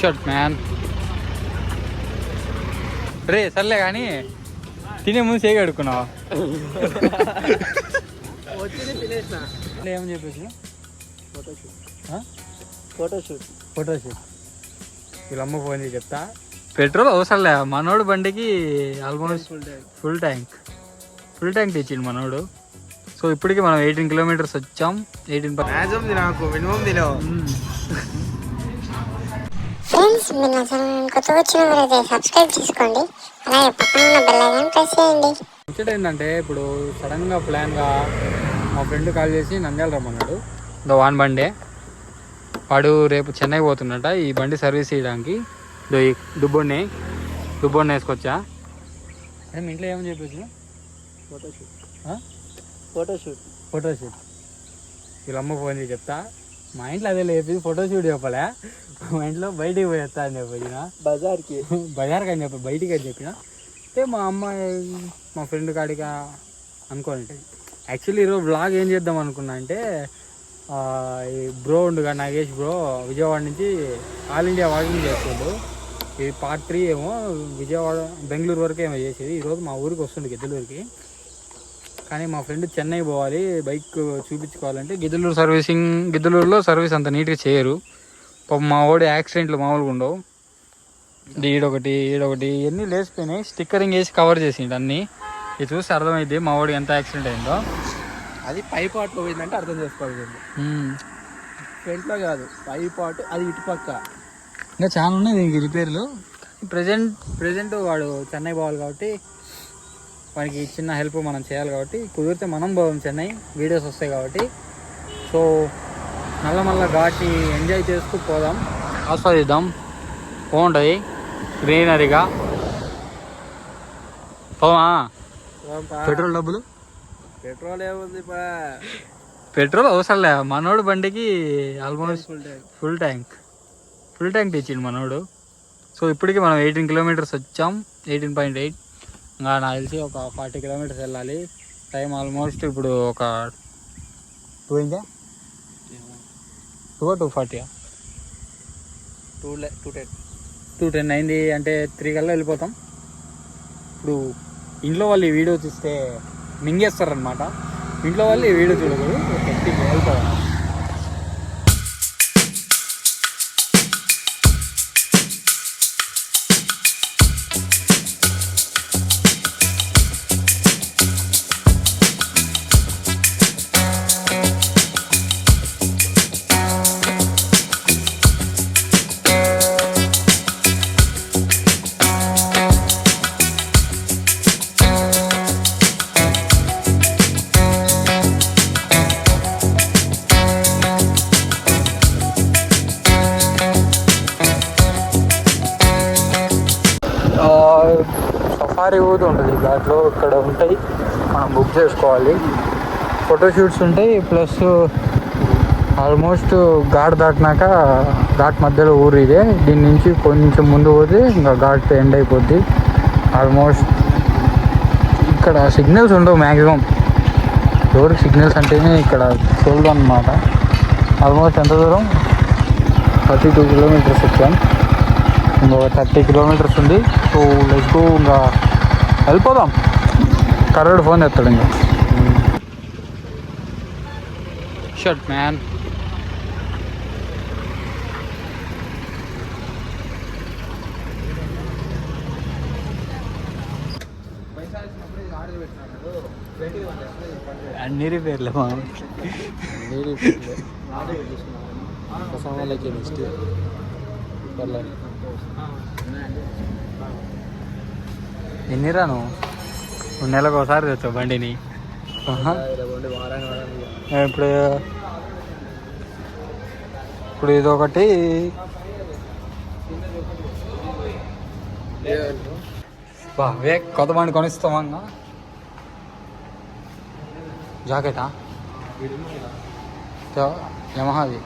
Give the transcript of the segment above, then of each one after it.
Shirt man రే సర్లే కానీ తినే ముందు వచ్చింది తినేసిన ఏమని చెప్పేసి? ఫోటోషూట్ ఫోటోషూట్ వీళ్ళమ్మ ఫోన్ చేసి చెప్తా. పెట్రోల్ అవసరంలే. మనోడు బండికి almost full tank full tank తెచ్చిండు మనోడు. సో ఇప్పటికి మనం ఎయిటీన్ కిలోమీటర్స్ వచ్చాం. ఎయిటీన్ తినకు మినిమం తినవు ఫ్రెండ్స్ మీరు నా ఛానల్ కొత్తగా వచ్చిన సబ్స్క్రైబ్ చేసుకోండి. అలాగే పక్కన ఉన్న బెల్ ఐకాన్ ప్రెస్ చేయండి. ముచ్చట ఏంటంటే ఇప్పుడు సడన్గా ప్లాన్గా మా ఫ్రెండ్ కాల్ చేసి నంద్యాల రమ్మన్నాడు. దో వాన్ బండే. వాడు రేపు చెన్నై పోతున్నట ఈ బండి సర్వీస్ చేయడానికి. దో ఈ దుబ్బొన్ని దుబ్బొన్ని వేసుకొచ్చా? అదే మీ ఇంట్లో ఏమని చెప్పేసి? ఫోటోషూట్ ఫోటోషూట్ ఫోటోషూట్ వీళ్ళమ్మ ఫోన్ చేసి చెప్తా. మా ఇంట్లో అదే లేపి ఫోటోషూట్ చెప్పలే. మా ఇంట్లో బయటికి పోయేస్తా అని చెప్పిన. బజార్కి? బజార్కి అని చెప్పి బయటికి అని చెప్పిన. అంటే మా అమ్మాయి మా ఫ్రెండ్ కాడిగా అనుకోని. యాక్చువల్లీ ఈరోజు బ్లాగ్ ఏం చేద్దాం అనుకున్నా అంటే ఈ బ్రో ఉండుగా నాగేష్ బ్రో విజయవాడ నుంచి ఆల్ ఇండియా వాకింగ్ చేస్తుండు. ఇది పార్ట్ త్రీ ఏమో విజయవాడ బెంగళూరు వరకు ఏమో చేసేది. ఈరోజు మా ఊరికి వస్తుండు గిద్దలూరుకి. కానీ మా ఫ్రెండ్ చెన్నై పోవాలి బైక్ చూపించుకోవాలంటే గిద్దలూరు సర్వీసింగ్ గిద్దలూరులో సర్వీస్ అంత నీట్గా చేయరు. పాపం మా వాడు యాక్సిడెంట్లు మామూలుగా ఉండవు. ఈడొకటి ఈడొకటి ఇవన్నీ లేచిపోయినాయి. స్టిక్కరింగ్ వేసి కవర్ చేసిండు అన్ని. ఇది చూస్తే అర్థమైంది మా వాడికి ఎంత యాక్సిడెంట్ అయిందో. అది పై పార్ట్లో పోయిందంటే అర్థం చేసుకోవాలి. ఫ్రంట్లో కాదు పై పార్ట్ అది ఇటు పక్క. ఇంకా చాలా ఉన్నాయి దీనికి రిపేర్లు. ప్రజెంట్ ప్రజెంట్ వాడు చెన్నై పోవాలి కాబట్టి వానికి చిన్న హెల్ప్ మనం చేయాలి కాబట్టి కుదిరితే మనం పోదాం చెన్నై. వీడియోస్ వస్తాయి కాబట్టి. సో నల్ల మల్ల ఘాటి ఎంజాయ్ చేస్తూ పోదాం. ఆస్వాదిద్దాం. బాగుంటుంది గ్రీనరీగా పోవా పెట్రోల్ డబ్బులు? పెట్రోల్ ఏముంది పెట్రోల్ అవసరంలే మనోడు బండికి almost full tank full tank తెచ్చిండు మనోడు. సో ఇప్పటికి మనం ఎయిటీన్ కిలోమీటర్స్ వచ్చాం. ఎయిటీన్ పాయింట్ ఎయిట్ ఇంకా నాకు తెలిసి ఒక ఫార్టీ కిలోమీటర్స్ వెళ్ళాలి. టైం ఆల్మోస్ట్ ఇప్పుడు ఒక two ఇంచా two two forty two two ten. Two ten అయింది అంటే త్రీ కల్లా వెళ్ళిపోతాం. ఇప్పుడు ఇంట్లో వాళ్ళు ఈ వీడియో చూస్తే మింగేస్తారనమాట ఇంట్లో వాళ్ళు ఈ వీడియో చూడకూడదు. గట్టిగా వెళ్ళిపోదాం సఫారీ ఉంటుంది. దాంట్లో ఇక్కడ ఉంటాయి. మనం బుక్ చేసుకోవాలి. ఫోటోషూట్స్ ఉంటాయి. ప్లస్ ఆల్మోస్ట్ ఘాట్ దాటినాక ఘాట్ మధ్యలో ఊరు ఇదే. దీని నుంచి కొంచెం ముందు పోతే ఇంకా ఘాట్ ఎండ్ అయిపోద్ది. ఆల్మోస్ట్ ఇక్కడ సిగ్నల్స్ ఉండవు మ్యాక్సిమం ఎవరికి సిగ్నల్స్ అంటేనే ఇక్కడ చూడదు అనమాట ఆల్మోస్ట్ ఎంత దూరం? థర్టీ టూ కిలోమీటర్స్ వచ్చాం ఇంకొక థర్టీ కిలోమీటర్స్ ఉంది. సో లెట్స్ ఇంకా వెళ్ళిపోదాం. కర్రోడు ఫోన్ ఎత్తాడు ఇంకా. షర్ట్ మ్యాన్ అన్ని రిపేర్లే మా నెక్స్ట్. వెళ్ళాలి ఎన్ని రాను నువ్వు నెలకు ఒకసారి తెచ్చావు బండిని. ఇప్పుడు ఇప్పుడు ఇదొకటి ఒకటి. వే కొత్త బండి కొనిస్తామా జాకెటా? యమహాది.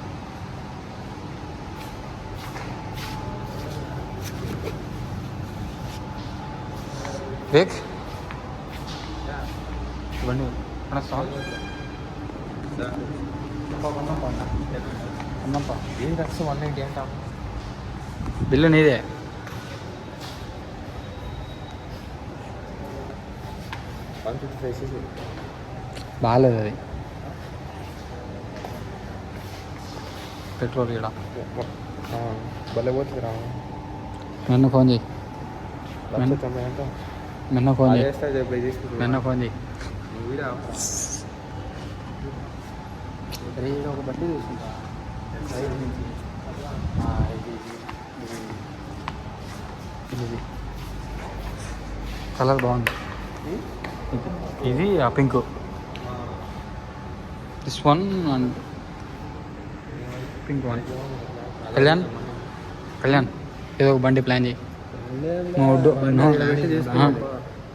వేక్ బండి కొనిస్తావా అన్నం పా ఏం ఖర్చు వన్ నైంటీ అంటాం? బిల్లు నీదే. బాగాలేదు అది. పెట్రోల్ ఇక్కడ భలే పోతుంది రా. నిన్న ఫోన్ చేయి. తొంభై అంట. నిన్న ఫోన్ నిన్న ఫోన్ చేయి ఒక బట్టి తీసుకుంటా కలర్ బాగుంది ఇది ఆ pink this one and pink one Kalyan Kalyan ఏదో ఒక బండి ప్లాన్ చేయి నువ్వు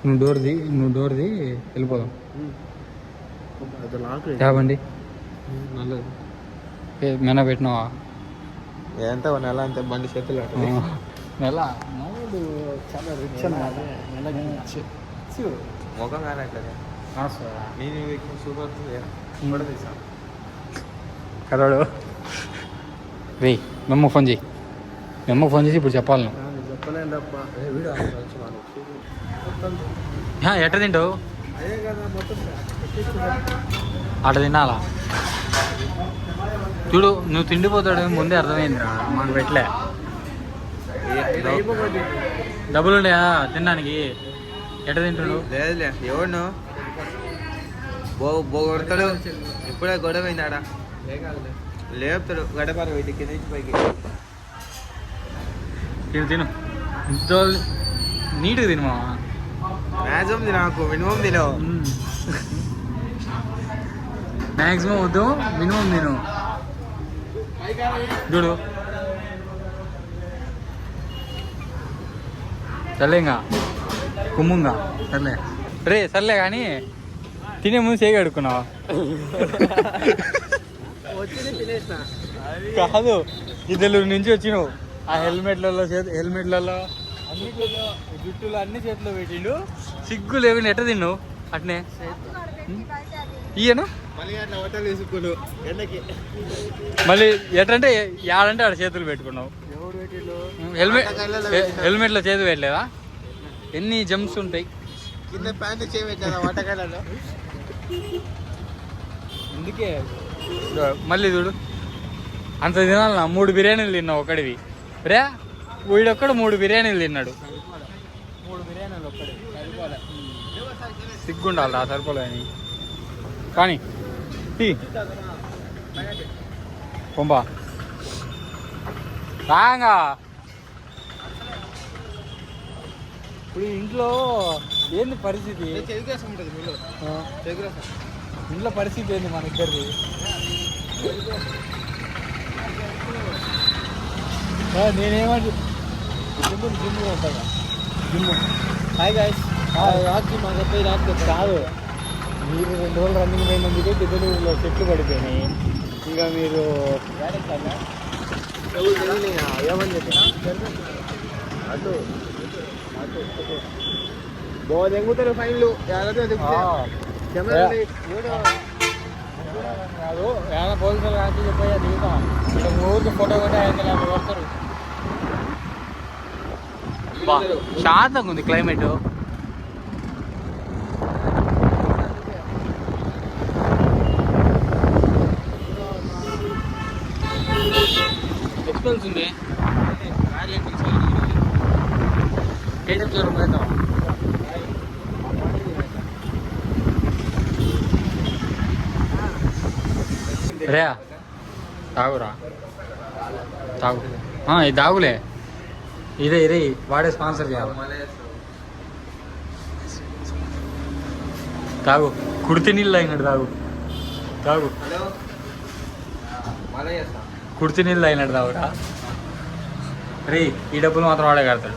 నువ్వు- డోర్ది నువ్వు డోర్ది వెళ్ళిపోదాం. యా బండి నల్లది. ఏ, మెన పెట్టినావా? ఎంత? నెల అంతే బండి చేతులు నెల? నవ్వుడు చాలా రిచ్ అన్నమాట నెలకి రిచ్ ముఖం కానట్లేదు. నేను సూపర్ కూడా తీసా. కరోడు. రే మెమ్మ ఫోన్ చేయి. మెమ్మ ఫోన్ చేసి ఇప్పుడు చెప్పాలి నువ్వు. ఎట్ట తింటావు? అదే కదా మొత్తం అట తినాలా? చూడు నువ్వు తిండిపోతాడు ముందే అర్థమైంది మాకు పెట్టలే. డబ్బులు ఉండయా తినడానికి. ఎట్ట తింటుడు లేదులే ఎవడు బో బో కొడతాడు. ఇప్పుడే గొడవ అయింది ఆడ లేపుతాడు గడపారు కింద నుంచి పైకి. తిను తిను. ఇంత నీట్గా తిను మావా. మ్యాక్సిమం తినకు మినిమం తినవు మ్యాక్సిమం వద్దు మినిమం తిను. చూడు. సర్లేంగా కుమ్ముంగా. సర్లే. రే సర్లే కానీ తినే ముందు వచ్చింది తినేసిన. కాదు ఇద్దరు నుంచి వచ్చినావు. ఆ హెల్మెట్లలో చేతి హెల్మెట్లలో అన్నిట్లలో జుట్టులో అన్ని చేతిలో పెట్టిండు. సిగ్గు లేకుండా ఎట్ట తిన్నావు అట్నే? ఇయ్యను మళ్ళీ అట్లా హోటల్ తీసుకును ఎండకి. మళ్ళీ ఎట్టంటే యాడంటే ఆడ చేతులు పెట్టుకున్నావు. హెల్మెట్ హెల్మెట్లో చేతి పెట్టలేదా? ఎన్ని జంప్స్ ఉంటాయి? కింద ప్యాంట్ చేయబెట్టాను వంటకాయలలో అందుకే మళ్ళీ చూడు. అంత తినాలన్నా మూడు బిర్యానీలు తిన్నావు ఒకడివి. రే వీడొక్కడు మూడు బిర్యానీలు తిన్నాడు. మూడు బిర్యానీలు ఒక్కడి సిగ్గుండాలి ఆ సరిపోలేని కానీ పొంబా రాంగా. ఇప్పుడు ఇంట్లో ఏంది పరిస్థితి? ఇంట్లో పరిస్థితి ఏంది మన ఇద్దరిది? నేనేమంటే జిమ్ జిమ్ ఉంటాగా జిమ్ హాయ్ గాయస్ రాత్రి మా చెప్పి రాత్రి కాదు. మీరు రెండు రోజులు రన్నింగ్ పోయినందుకే గిద్దలూరులో చెట్లు పడిపోయినాయి. ఇక మీరు ఏమని చెప్పినా? అటు. అటు. ఫైన్లు. కాదు ఏమైనా పోలీసులు కాచి చెప్పయ్యా దిగుతాం ఇక్కడ ఊరికి ఫోటో కూడా యాభై కొడతారు బా శాంతంగా ఉంది క్లైమేట్. ఎక్స్పెన్స్ ఉంది. రే తాగురా. తాగు. ఇది తాగులే. ఇదే ఇదే వాడే స్పాన్సర్ చేయాలి. తాగు. కుడితి నీళ్ళు అయినాడు తాగు. తాగు. కుడితి నీళ్ళు అయినాడు తాగురా. రే ఈ డబ్బులు మాత్రం వాడే కడతాడు.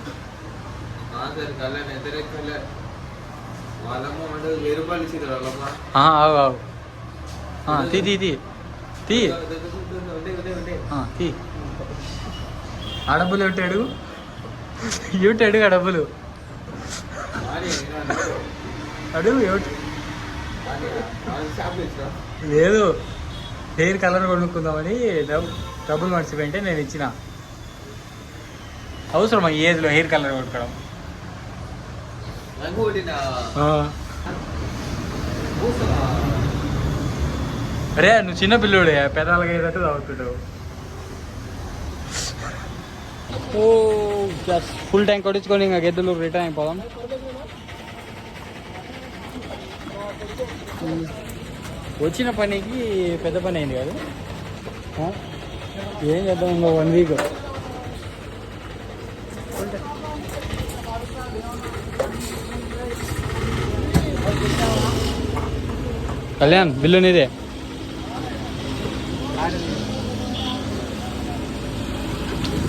ఆగు ఆగు. తీ తీ తీ. తీ. ఆ, డబ్బులు ఏమిటాడు ఏమిటాడు ఆ డబ్బులు? అడుగు ఇచ్చిన లేదు. హెయిర్ కలర్ కొనుక్కుందామని డబ్- డబ్బులు మర్చిపోయింటే నేను ఇచ్చిన. అవసరమా ఈ ఏజ్లో హెయిర్ కలర్ కొట్టినా? అరే నువ్వు చిన్న పిల్లోడే పెదాలకి అయ్యేటట్టు తాగుతుంటావు. ఓ ఫుల్ ట్యాంక్ కొట్టించుకొని ఇంకా గెద్దులు రిటర్న్ అయిపోదాం. వచ్చిన పనికి పెద్ద పని అయింది కాదు? ఏం చేద్దాం ఇంకో వన్ వీక్ కళ్యాణ్ బిల్లు నీదే.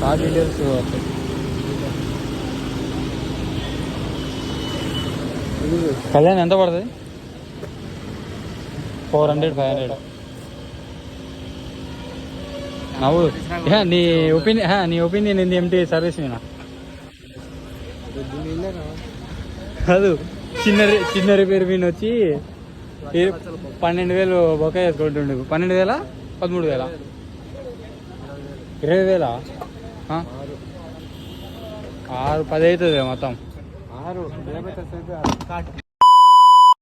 కార్ డీటెయిల్స్ కళ్యాణ్ ఎంత పడుతుంది? ఫోర్ హండ్రెడ్ ఫైవ్ హండ్రెడ్ నవ్వు. నీ ఒపీనియన్ నీ ఒపీనియన్ ఏంది? ఏమిటి సర్వీస్ మీద కాదు చిన్న రి- చిన్న రిపేర్ మీద వచ్చి పన్నెండు వేలు బొక్క చేసుకుంటుండే పన్నెండు వేల? పదమూడు వేల? ఇరవై వేలా? ఆరు పది అవుతుంది మొత్తం. ఆరు.